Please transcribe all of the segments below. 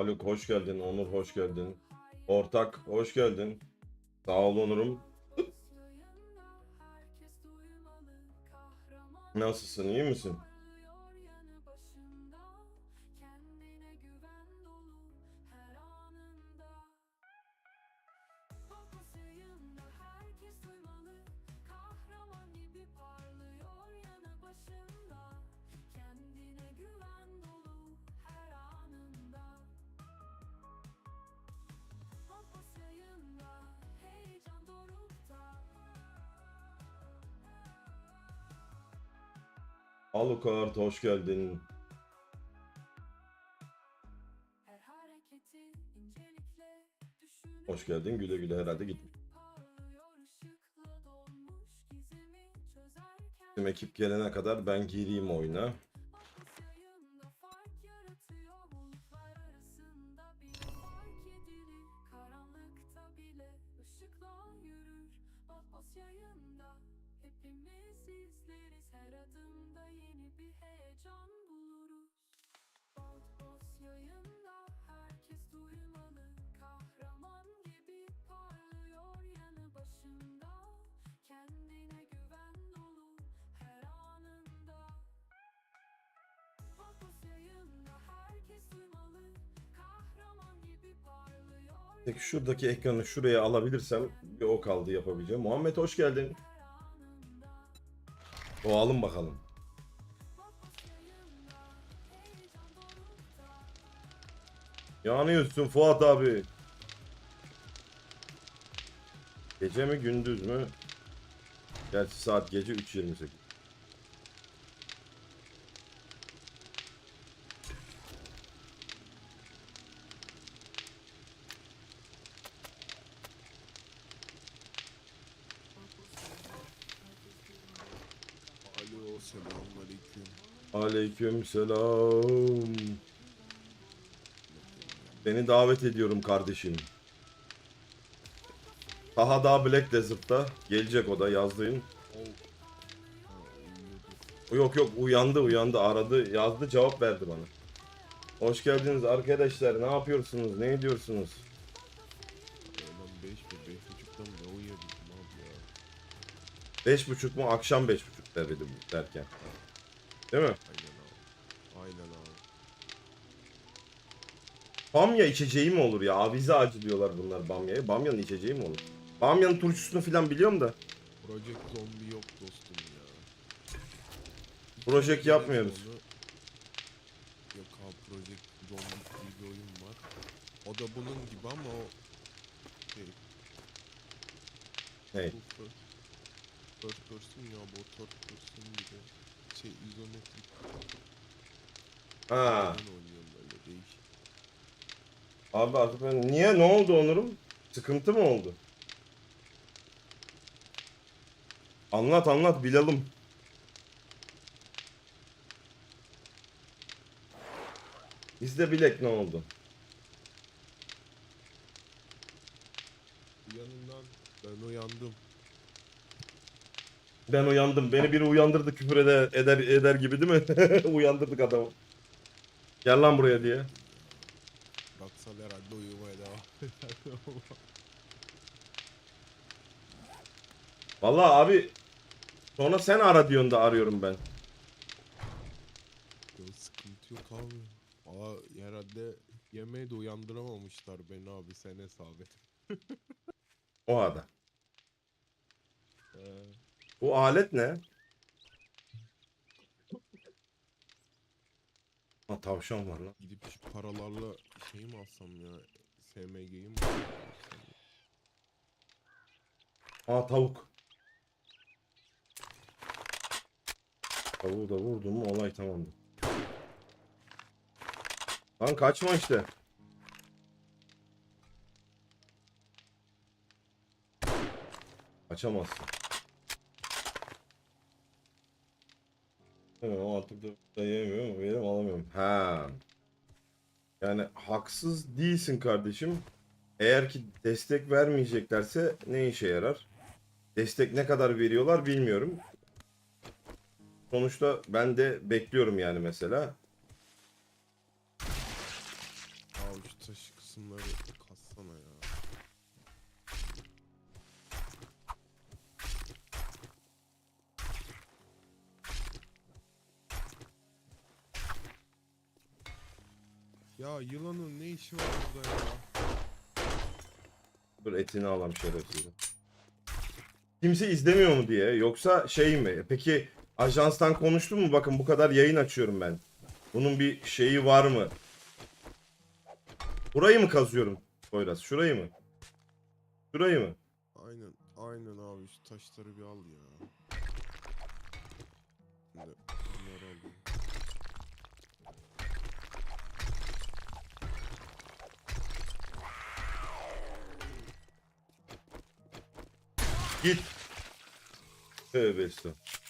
Haluk hoş geldin. Onur hoş geldin. Ortak hoş geldin. Sağ ol Onur'um. Nasılsın? iyi misin? Alucard hoş geldin. Hoş geldin. Güle güle herhalde gitmiş. Bizim ekip gelene kadar ben gireyim oyuna. Heyecan buluruz. Outpost yayında herkes duymalı kahraman gibi parlıyor yanı başında kendine güven dolu her anında. Outpost yayında herkes duymalı kahraman gibi parlıyor Peki şuradaki ekranı şuraya alabilirsem bir o kaldı yapabileceğim. Muhammed hoş geldin. O alın bakalım. Yanıyorsun Fuat abi. Gece mi gündüz mü? Gerçi saat gece 3.28. Alo selamünaleyküm. Aleyküm selam. Seni davet ediyorum kardeşim. Taha daha Black Desert'ta. Gelecek o da yazdığın. Yok yok uyandı uyandı aradı yazdı cevap verdi bana. Hoş geldiniz arkadaşlar ne yapıyorsunuz ne ediyorsunuz? Ya ben 5 mi 5 buçukta mı ne uyuyabildim abi ya. Beş buçuk mu akşam beş buçuk dedi derken. Değil mi? Aynen abi. Aynen abi. Bamya içeceği mi olur ya? Avize ağacı diyorlar bunlar bamyaya. Bamyanın içeceği mi olur? Bamyanın turşusunu falan biliyorum da. Project Zombie yok dostum ya. Project yapmıyoruz. Yok abi Project Zombie diye bir oyun var. O da bunun gibi ama o şey, Hey. bu first, first person ya bu third person gibi şey izometrik Ha. oynuyorum böyle değişik. Abi artık ben niye ne oldu Onur'um? Sıkıntı mı oldu? Anlat anlat bilelim. Biz de bilek ne oldu? Yanından ben uyandım. Ben uyandım. Beni biri uyandırdı küfür eder, eder, eder gibi değil mi? Uyandırdık adamı. Gel lan buraya diye. Baksan herhalde uyumaya devam eder. Vallahi abi sonra sen ara diyorsun da arıyorum ben. Yok, sıkıntı yok abi. Aa herhalde yemeğe de uyandıramamışlar beni abi sen hesap et. O ada. Ee, Bu alet ne? Ha tavşan var lan. gidip şu paralarla şey mi alsam ya? SMG'yi mi alsam? Aa tavuk. Tavuğu da vurdum mu olay tamamdır. Lan kaçma işte. Kaçamazsın. Evet, o artık da da yemiyorum, verim alamıyorum. Ha. Yani haksız değilsin kardeşim. Eğer ki destek vermeyeceklerse ne işe yarar? Destek ne kadar veriyorlar bilmiyorum. Sonuçta ben de bekliyorum yani mesela. Al işte kısımları kassana ya. Ya yılanın ne işi var burada ya? Dur etini alam şerefsiz. Kimse izlemiyor mu diye yoksa şey mi? Peki ajanstan konuştun mu? Bakın bu kadar yayın açıyorum ben. Bunun bir şeyi var mı? Burayı mı kazıyorum Poyraz? Şurayı mı? Şurayı mı? Aynen, aynen abi şu taşları bir al ya. Şimdi bunları alayım. Git. Tövbe estağfurullah.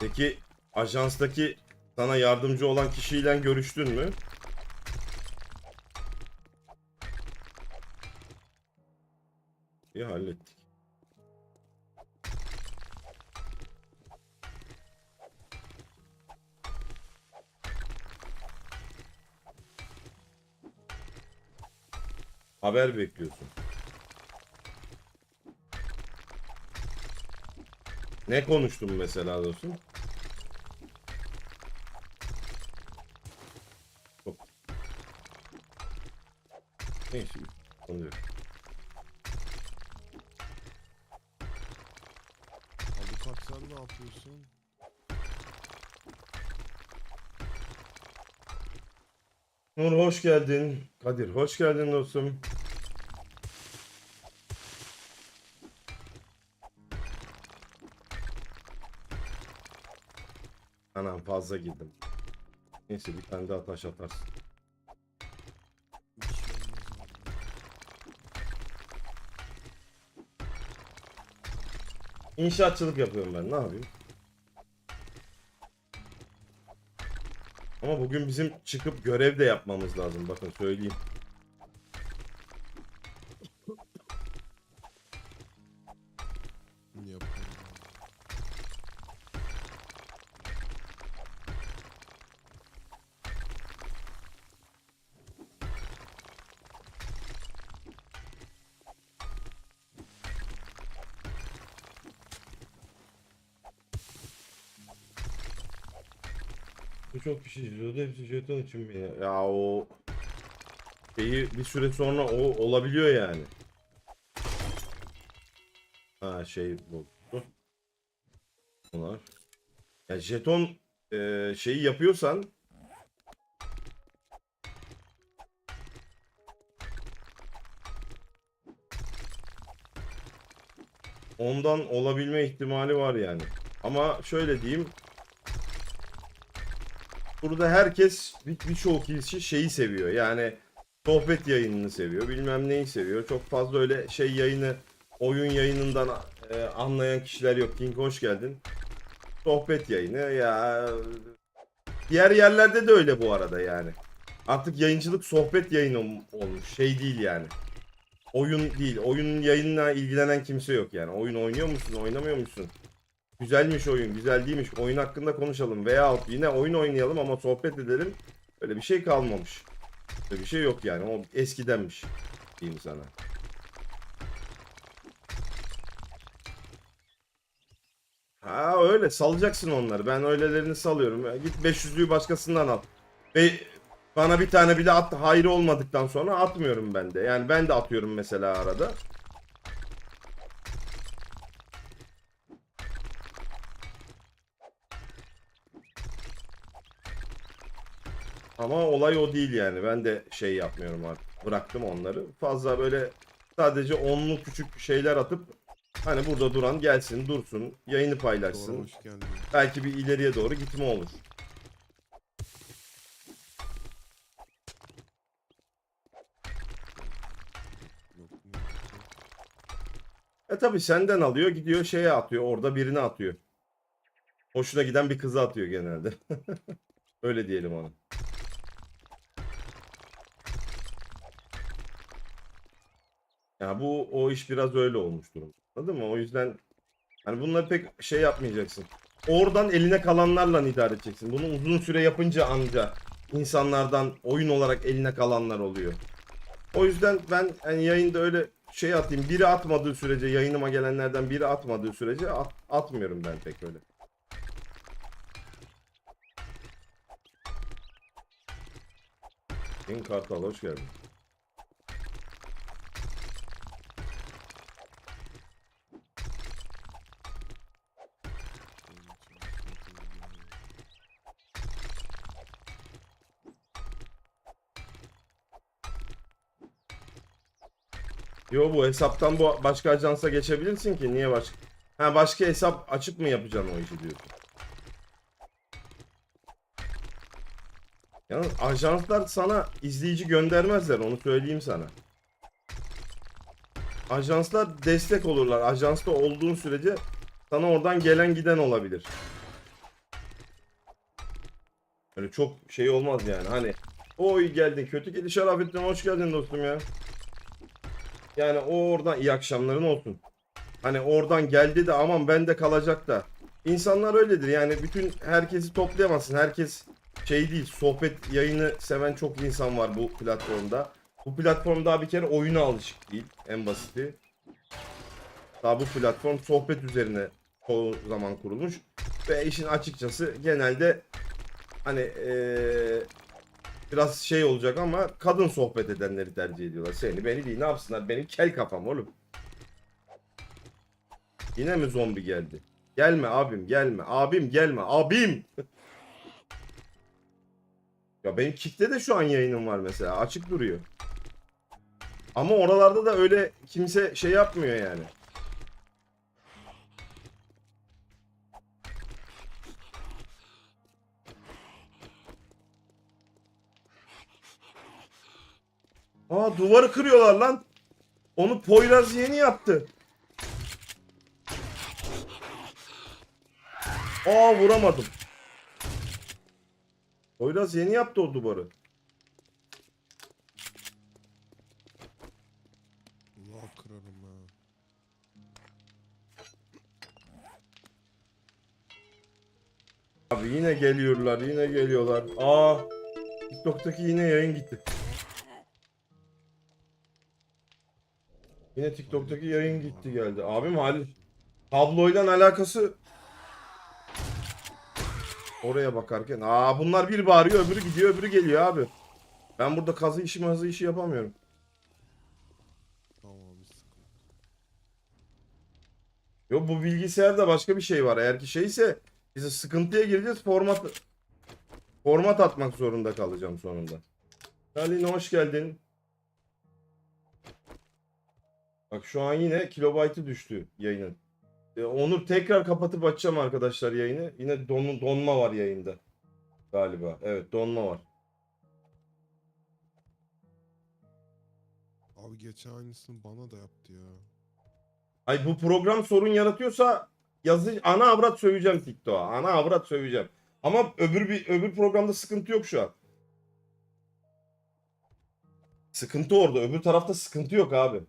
Peki ajanstaki sana yardımcı olan kişiyle görüştün mü? İyi hallettik. Haber bekliyorsun. Ne konuştun mesela dostum? Neyse. Oluyor. Avukat sen ne yapıyorsun? Nur hoş geldin. Kadir hoş geldin dostum. Anam fazla girdim. Neyse bir tane daha taş atarsın. İnşaatçılık yapıyorum ben ne yapayım? Ama bugün bizim çıkıp görev de yapmamız lazım bakın söyleyeyim. Bu çok kişi izliyordu hepsi jeton için mi ya? Ya o şeyi bir süre sonra o olabiliyor yani. Ha şey bu. Bunlar. Ya jeton e, şeyi yapıyorsan ondan olabilme ihtimali var yani. Ama şöyle diyeyim burada herkes bir- birçok kişi şeyi seviyor. Yani sohbet yayınını seviyor. Bilmem neyi seviyor. Çok fazla öyle şey yayını oyun yayınından e, anlayan kişiler yok. King hoş geldin. Sohbet yayını ya diğer yerlerde de öyle bu arada yani. Artık yayıncılık sohbet yayını ol- olmuş. Şey değil yani. Oyun değil. Oyunun yayınına ilgilenen kimse yok yani. Oyun oynuyor musun, oynamıyor musun? Güzelmiş oyun, güzel değilmiş. Oyun hakkında konuşalım veya yine oyun oynayalım ama sohbet edelim. Öyle bir şey kalmamış. Öyle bir şey yok yani. O eskidenmiş diyeyim sana. Ha öyle salacaksın onları. Ben öylelerini salıyorum. Git 500'lüyü başkasından al. Ve bana bir tane bile at hayrı olmadıktan sonra atmıyorum ben de. Yani ben de atıyorum mesela arada. Ama olay o değil yani. Ben de şey yapmıyorum artık. Bıraktım onları. Fazla böyle sadece onlu küçük şeyler atıp hani burada duran gelsin, dursun, yayını Doğru paylaşsın. hoş geldin. Belki bir ileriye doğru gitme olur. E tabi senden alıyor gidiyor şeye atıyor orada birini atıyor. Hoşuna giden bir kızı atıyor genelde. Öyle diyelim ona. Bu o iş biraz öyle olmuş durum. Anladın mı? O yüzden hani bunları pek şey yapmayacaksın. Oradan eline kalanlarla idare edeceksin. Bunu uzun süre yapınca anca insanlardan oyun olarak eline kalanlar oluyor. O yüzden ben hani yayında öyle şey atayım. Biri atmadığı sürece yayınıma gelenlerden biri atmadığı sürece at- atmıyorum ben pek öyle. King Kartal hoş geldin. Yo bu hesaptan bu başka ajansa geçebilirsin ki. Niye başka? Ha başka hesap açıp mı yapacaksın o işi diyorsun? Yalnız ajanslar sana izleyici göndermezler onu söyleyeyim sana. Ajanslar destek olurlar. Ajansta olduğun sürece sana oradan gelen giden olabilir. Öyle çok şey olmaz yani. Hani oy geldin kötü geliş Şerafettin hoş geldin dostum ya. Yani o oradan iyi akşamların olsun. Hani oradan geldi de aman ben de kalacak da. İnsanlar öyledir yani bütün herkesi toplayamazsın. Herkes şey değil sohbet yayını seven çok insan var bu platformda. Bu platform daha bir kere oyuna alışık değil en basiti. Daha bu platform sohbet üzerine çoğu zaman kurulmuş. Ve işin açıkçası genelde hani eee, biraz şey olacak ama kadın sohbet edenleri tercih ediyorlar. Seni beni değil ne yapsınlar benim kel kafam oğlum. Yine mi zombi geldi? Gelme abim gelme. Abim gelme. Abim. ya benim kitle de şu an yayınım var mesela. Açık duruyor. Ama oralarda da öyle kimse şey yapmıyor yani. Aa duvarı kırıyorlar lan. Onu Poyraz yeni yaptı. Aa vuramadım. Poyraz yeni yaptı o duvarı. Allah kırarım ha. Abi yine geliyorlar, yine geliyorlar. Aa, TikTok'taki yine yayın gitti. Yine TikTok'taki yayın gitti geldi. Abim hali tabloyla alakası oraya bakarken. Aa bunlar bir bağırıyor, öbürü gidiyor, öbürü geliyor abi. Ben burada kazı işi mazı işi yapamıyorum. Yok bu bilgisayarda başka bir şey var. Eğer ki şeyse bize sıkıntıya gireceğiz. Format format atmak zorunda kalacağım sonunda. Salih hoş geldin. Bak şu an yine kilobaytı düştü yayının. E, Onur tekrar kapatıp açacağım arkadaşlar yayını. Yine don, donma var yayında. Galiba. Evet donma var. Abi geçen aynısını bana da yaptı ya. Ay bu program sorun yaratıyorsa yazı ana avrat söveceğim TikTok'a. Ana avrat söveceğim. Ama öbür bir öbür programda sıkıntı yok şu an. Sıkıntı orada. Öbür tarafta sıkıntı yok abi.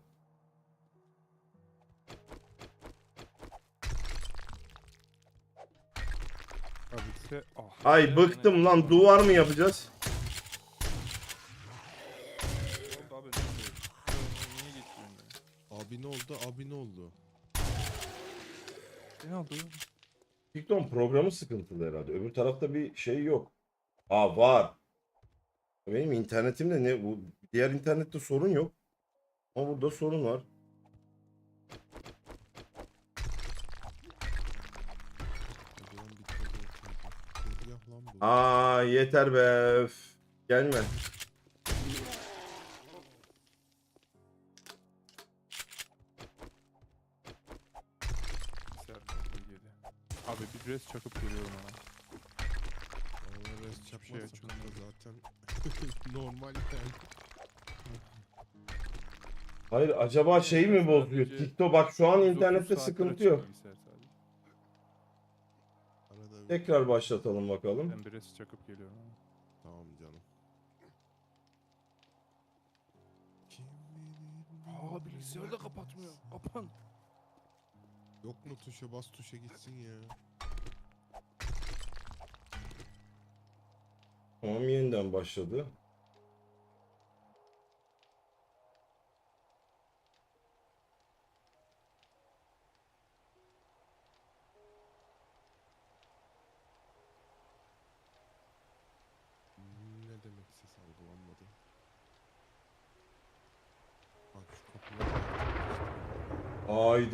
Abisi ah. Ay bıktım lan. Duvar mı yapacağız? Abi ne? Abi oldu? Abi ne oldu? Ne oldu? TikTok programı sıkıntılı herhalde. Öbür tarafta bir şey yok. Aa var. Benim internetimde ne bu diğer internette sorun yok. Ama burada sorun var. Aa yeter be. Öf. Gelme. Abi bir res çakıp geliyorum ona. Bana res şey çakmazsa açılmıyor. kanka zaten normal yani. Hayır acaba şey mi bozuyor? Sadece TikTok bak şu an 130 internette sıkıntı yok. bilgisayar. Tekrar başlatalım bakalım. Ben bir res çakıp geliyorum. Tamam canım. Aa bilgisayarı da kapatmıyor. Kapan. Yok mu tuşa bas tuşa gitsin ya. Tamam yeniden başladı. Bak